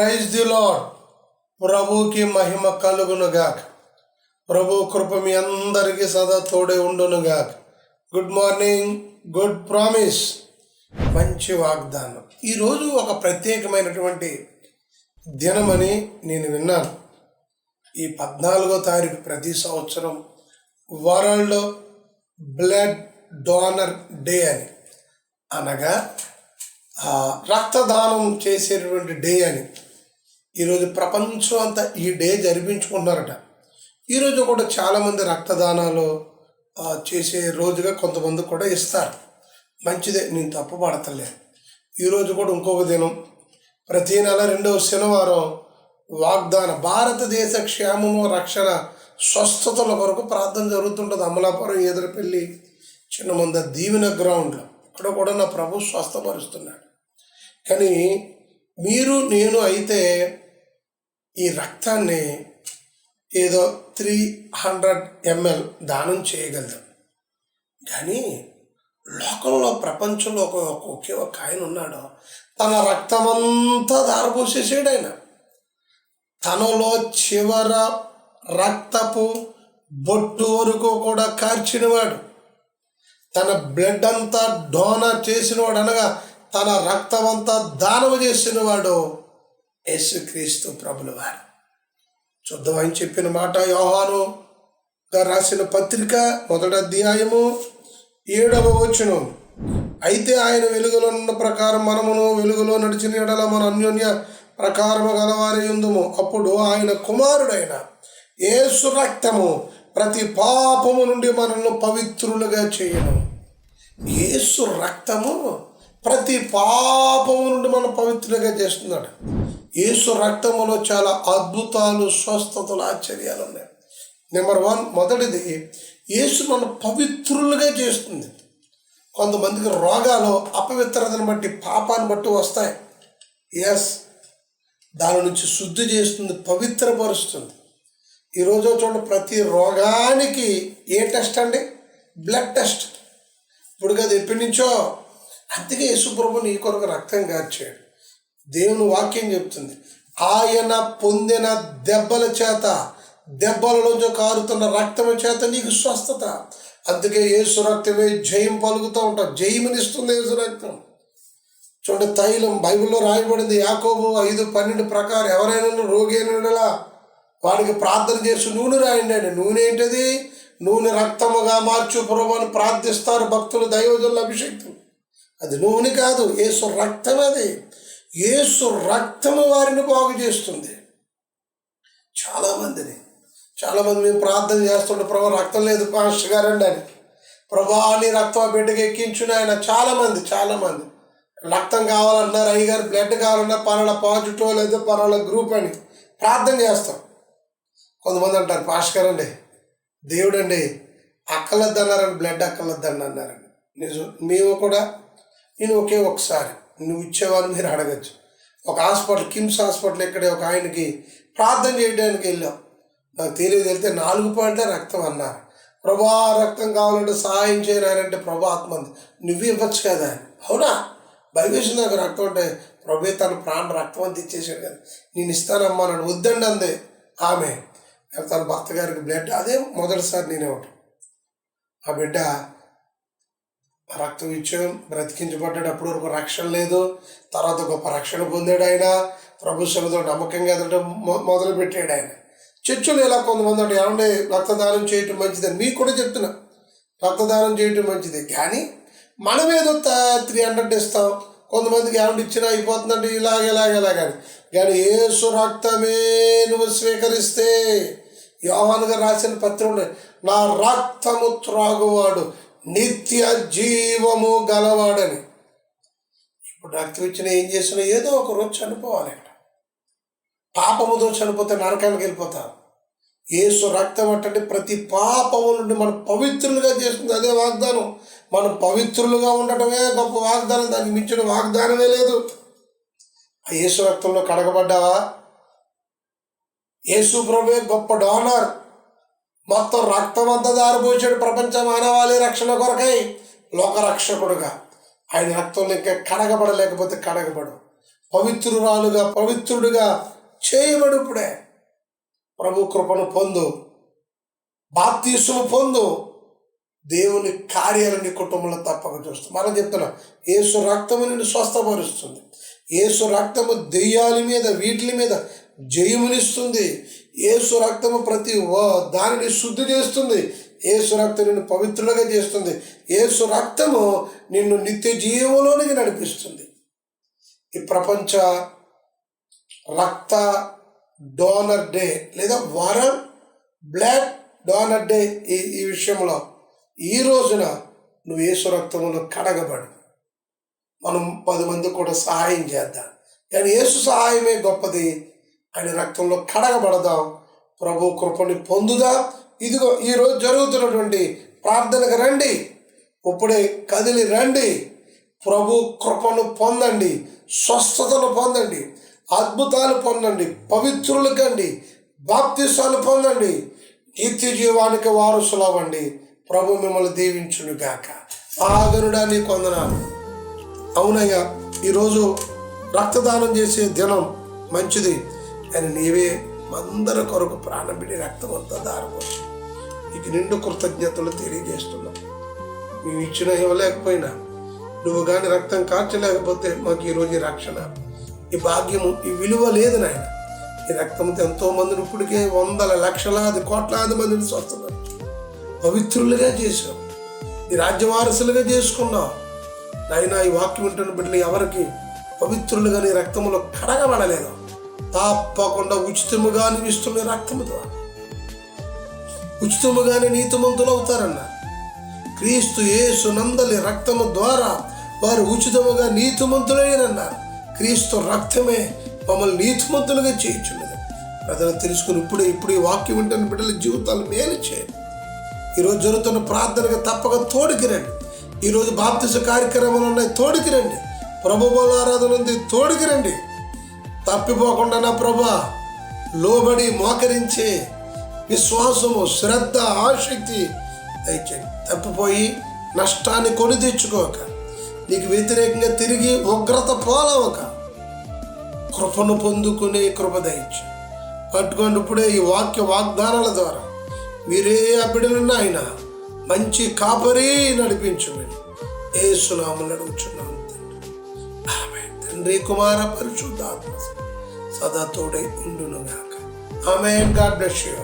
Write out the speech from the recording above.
Praise the lord ప్రభుకి మహిమ కలుగునుగాక. ప్రభు కృప మీ అందరికీ సదా తోడే ఉండునుగాక. గుడ్ మార్నింగ్ గుడ్ ప్రామిస్ మంచి వాగ్దానం. ఈరోజు ఒక ప్రత్యేకమైనటువంటి దినమని నేను విన్నాను. ఈ పద్నాలుగో తారీఖు ప్రతి సంవత్సరం వరల్డ్ బ్లడ్ డోనర్ డే అని. అనగా ఆ, రక్తదానం చేసేటువంటి డే అని. ఈరోజు ప్రపంచం అంతా ఈ డే జరిపించుకుంటున్నారట. ఈరోజు కూడా చాలామంది రక్తదానాలు చేసే రోజుగా కొంతమంది కూడా ఇస్తారు. మంచిదే నేను తప్పు పడతలే ఈరోజు కూడా ఇంకొక దినం. ప్రతి నెల రెండవ శనివారం వాగ్దాన. భారతదేశ క్షేమము రక్షణ స్వస్థతల కొరకు ప్రార్థన జరుగుతుంటుంది. అమలాపురం ఎదురుపల్లి చిన్న మంద దీవెన గ్రౌండ్లో. ఇక్కడ కూడా నా ప్రభు స్వస్థపరుస్తున్నాడు. కానీ మీరు నేను అయితే ఈ రక్తాన్ని ఏదో త్రీ హండ్రెడ్ ఎంఎల్ దానం చేయగలుగుతాం కానీ లోకంలో ప్రపంచంలో ఒక ఒకే ఒక ఆయన ఉన్నాడు. తన రక్తమంతా దారపోసేసాడు ఆయన. తనలో చివర రక్తపు బొట్టు వరకు కూడా కార్చినవాడు. తన బ్లడ్ అంతా డోనర్ చేసినవాడు అనగా తన రక్తం అంతా దానము చేసినవాడు యేసుక్రీస్తు ప్రభుల వారు చూద్దాం ఆయన చెప్పిన మాట యోహాను రాసిన పత్రిక మొదటి అధ్యాయము ఏడవ వచనం. అయితే ఆయన వెలుగులో ఉన్న ప్రకారం మనమును వెలుగులో నడిచిన ఎడల మన అన్యోన్య ప్రకారము గలవారి ఉందము. అప్పుడు ఆయన కుమారుడైన యేసు రక్తము ప్రతి పాపము నుండి మనల్ని పవిత్రులుగా చేయను. యేసు రక్తము ప్రతి పాపము నుండి మనం పవిత్రులుగా చేస్తున్నాడు. యేసు రక్తములో చాలా అద్భుతాలు స్వస్థతలు ఆశ్చర్యాలు ఉన్నాయి. నెంబర్ వన్ మొదటిది యేసు మన పవిత్రులుగా చేస్తుంది. కొంతమందికి రోగాలు అపవిత్రతను బట్టి పాపాన్ని బట్టి వస్తాయి. ఎస్ దాని నుంచి శుద్ధి చేస్తుంది పవిత్రపరుస్తుంది. ఈరోజు చూడండి ప్రతి రోగానికి ఏ టెస్ట్ అండి? బ్లడ్ టెస్ట్ ఇప్పుడు కదా ఎప్పటి నుంచో అందుకే యేసుప్రభు నీ కొరకు రక్తం కార్చాడు దేవుని వాక్యం చెప్తుంది. ఆయన పొందిన దెబ్బల చేత దెబ్బలలోంచి కారుతున్న రక్తం చేత నీకు స్వస్థత. అందుకే యేసు రక్తమే జయం పలుకుతూ ఉంటాం. జయమునిస్తుంది యేసు రక్తం. చూడండి తైలం బైబిల్లో రాయబడింది యాకోబు ఐదు పన్నెండు ప్రకారం ఎవరైనా రోగి అయినలా వాడికి ప్రార్థన చేసి నూనె రాయండి అండి. నూనె ఏంటిది? నూనె రక్తముగా మార్చు పురమని అని ప్రార్థిస్తారు భక్తులు దైవజనుల అభిషేక్తులు అది నూనె కాదు ఏసు రక్తం అది. ఏసు రక్తము వారిని బాగు చేస్తుంది. చాలామందిని. చాలామంది మేము ప్రార్థన చేస్తుంటే ప్రభు రక్తం లేదు పాస్టర్ గారండి అని ప్రభా నీ రక్తం బిడ్డకి ఎక్కించుని ఆయన. చాలామంది చాలామంది. రక్తం కావాలన్నారు అయ్యగారు బ్లడ్ కావాలన్నా పలానా పాజిటివ్ లేదు పలానా గ్రూప్ అని ప్రార్థన చేస్తాం. కొంతమంది అంటారు పాస్టర్ అండి దేవుడండి అక్కలద్దన్నారని బ్లడ్ అక్కలద్దండి అన్నారండి నిజం మేము కూడా నేను ఒకే ఒకసారి నువ్వు ఇచ్చేవాళ్ళు మీరు అడగచ్చు. ఒక హాస్పిటల్ కిమ్స్ హాస్పిటల్ ఇక్కడే ఒక ఆయనకి ప్రార్థన చేయడానికి వెళ్ళాం. నాకు తెలియదు వెళ్తే నాలుగు పాయింట్లే రక్తం అన్నారు. ప్రభా రక్తం కావాలంటే సహాయం చేయనారంటే ప్రభా ఆత్మ నువ్వు ఇవ్వచ్చు కదా? అవునా? భయవేసి నాకు రక్తం అంటే ప్రభే తన ప్రాణ రక్తం అంత ఇచ్చేసాడు కదా. నేను ఇస్తానమ్మా నన్ను వద్దండి అందే. ఆమె తన భర్త గారికి బ్లడ్ అదే మొదటిసారి నేనే ఉంటాను. ఆ బిడ్డ రక్తం ఇచ్చాం బ్రతికించబడ్డాడు వరకు రక్షణ లేదు. తర్వాత గొప్ప రక్షణ పొందాడు ఆయన. ప్రభుత్వంతో నమ్మకంగా ఎదగడం మొదలు పెట్టాడు ఆయన. చర్చలు ఇలా కొంతమంది అంటే ఏమంటే రక్తదానం చేయటం మంచిదని మీకు కూడా చెప్తున్నా. రక్తదానం చేయటం మంచిది. కానీ మనం ఏదో త్రీ హండ్రెడ్ ఇస్తాం. కొంతమందికి ఏమంటే ఇచ్చినా అయిపోతుందంటే ఇలాగ ఇలాగ ఇలాగని కానీ ఏసు రక్తమే నువ్వు స్వీకరిస్తే యోహాన్ గారు రాసిన పత్రం నా రక్తము త్రాగువాడు నిత్య జీవము గలవాడని. ఇప్పుడు రక్తం ఇచ్చిన ఏం చేసినా ఏదో ఒక రోజు చనిపోవాలి ఇక్కడ పాపముతో చనిపోతే నరకానికి వెళ్ళిపోతారు. ఏసు రక్తం అంటే ప్రతి పాపము నుండి మనం పవిత్రులుగా చేస్తుంది అదే వాగ్దానం. మనం పవిత్రులుగా ఉండటమే గొప్ప వాగ్దానం దానికి మించిన వాగ్దానమే లేదు. ఆ యేసు రక్తంలో కడగబడ్డావా? యేసు ప్రభే గొప్ప డోనర్ మొత్తం రక్తం అంతా దారిపోసాడు ప్రపంచ మానవాళి రక్షణ కొరకై లోక రక్షకుడుగా ఆయన రక్తంలో ఇంకా కడగబడలేకపోతే కడగబడు. పవిత్రురాలుగా పవిత్రుడుగా చేయబడు ఇప్పుడే. ప్రభు కృపను పొందు. బాప్తీసును పొందు. దేవుని కార్యాలు నీ కుటుంబంలో తప్పక చూస్తుంది మనం చెప్తున్నాం ఏసు రక్తము నిన్ను స్వస్థపరుస్తుంది. ఏసు రక్తము దెయ్యాల మీద వీటి మీద జయమునిస్తుంది. ఏసు రక్తము ప్రతి దానిని శుద్ధి చేస్తుంది. ఏసు రక్తం నిన్ను పవిత్రులుగా చేస్తుంది. ఏసు రక్తము నిన్ను నిత్య జీవంలోనికి నడిపిస్తుంది. ఈ ప్రపంచ రక్త డోనర్ డే లేదా వరం బ్లాక్ డోనర్ డే ఈ ఈ విషయంలో ఈ రోజున నువ్వు యేసు రక్తంలో కడగబడు. మనం పది మంది కూడా సహాయం చేద్దాం. కానీ ఏసు సహాయమే గొప్పది. ఆయన రక్తంలో కడగబడదాం. ప్రభు కృపని పొందుదాం. ఇదిగో ఈరోజు జరుగుతున్నటువంటి ప్రార్థనకు రండి. ఇప్పుడే కదిలి రండి. ప్రభు కృపను పొందండి. స్వస్థతను పొందండి. అద్భుతాలు పొందండి. పవిత్రులు కండి. బాప్తిసాలు పొందండి. నిత్య జీవానికి వారసులవ్వండి. ప్రభు మిమ్మల్ని దీవించును గాక. ఆగనుడా నీ కొందనాలు. అవునయ్యా ఈరోజు రక్తదానం చేసే దినం మంచిది. అని నీవే మందర కొరకు ప్రాణం పెట్టి రక్తం అంతా దారిపోవచ్చు నీకు నిండు కృతజ్ఞతలు తెలియజేస్తున్నాం. మేము ఇచ్చిన ఇవ్వలేకపోయినా నువ్వు కానీ రక్తం కార్చలేకపోతే మాకు ఈరోజు ఈ రక్షణ. ఈ భాగ్యము ఈ విలువ లేదు నాయన. ఈ రక్తంతో ఎంతో మందిని ఇప్పటికే వందల లక్షలాది కోట్లాది మందిని స్వస్థపరిచావు పవిత్రులుగా చేశావు ఈ రాజ్యవారసులుగా చేసుకున్నావు నాయన ఈ వాక్యం వింటున్న బిడ్డలు ఎవరికి పవిత్రులుగా నీ రక్తములో కడగబడలేదు. తప్పకుండా ఉచితముగా ఇస్తున్న రక్తము ద్వారా. ఉచితముగానే నీతిమంతులు అవుతారన్న. క్రీస్తు యేసు నందలి రక్తము ద్వారా వారు ఉచితముగా నీతిమంతులైనన్నారు క్రీస్తు రక్తమే మమ్మల్ని నీతిమంతులుగా చేయించున్నది. ప్రజలు తెలుసుకుని ఇప్పుడే ఇప్పుడు ఈ వాక్యం వింటున్న బిడ్డల జీవితాలు మేలు చేయండి ఈరోజు జరుగుతున్న ప్రార్థనగా తప్పక తోడుకి రండి. ఈరోజు బాప్తిస కార్యక్రమాలు ఉన్నాయి తోడుకి రండి. ప్రభుబోల ఆరాధన ఉంది తోడుకి రండి. తప్పిపోకుండా నా ప్రభా? లోబడి మోకరించే విశ్వాసము శ్రద్ధ ఆసక్తి దయచేయండి తప్పిపోయి నష్టాన్ని కొని తెచ్చుకోక నీకు వ్యతిరేకంగా తిరిగి ఉగ్రత పోలవక కృపను పొందుకునే కృప దయచు. పట్టుకోండి ఇప్పుడే ఈ వాక్య వాగ్దానాల ద్వారా. మీరే అబ్బిడనున్న ఆయన మంచి కాపరి నడిపించమని ఏ సునాములు అడుగుచున్నాను తండ్రి. ఆమె తండ్రి కుమార పరిశుద్ధాత్మ. సదా తోడై ఉండును గాక ఆమె గాడ్ బ్లెస్ యూ